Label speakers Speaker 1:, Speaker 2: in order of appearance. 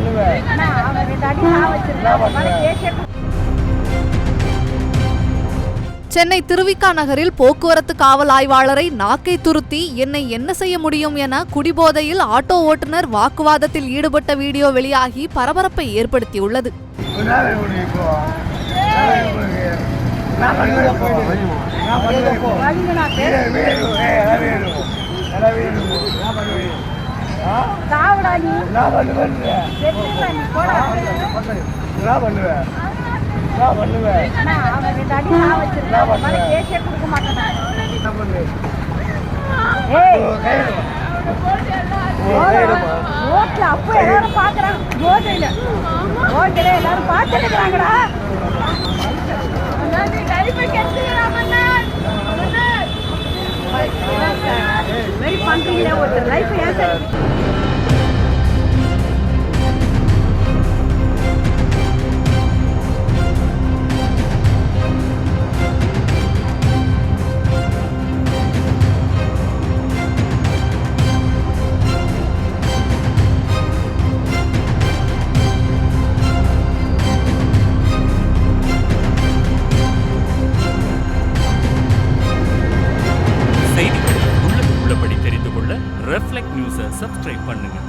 Speaker 1: பண்ணுவேன்
Speaker 2: சென்னை திருவிக்கா நகரில் போக்குவரத்து காவல் ஆய்வாளரை நாக்கை துருத்தி என்னை என்ன செய்ய முடியும் என குடிபோதையில் ஆட்டோ ஓட்டுநர் வாக்குவாதத்தில் ஈடுபட்ட வீடியோ வெளியாகி பரபரப்பை ஏற்படுத்தியுள்ளது.
Speaker 1: என்ன நான் பண்ணுவேன். நான் பண்ணுவேன். நான் பண்ணுவேன். நான் பண்ணுவேன்.
Speaker 3: ரோட்ல அப்ப எல்லாரும் பாக்குறாங்க. ரோட்ல. ரோட்ல எல்லாரும் பாத்துருக்காங்கடா. இது மாதிரி பண்றீங்களே ஒருத்தர் லைஃப் ஏன் சார்
Speaker 4: ரெஃப்ளெக்ட் நியூஸை சப்ஸ்கிரைப் பண்ணுங்கள்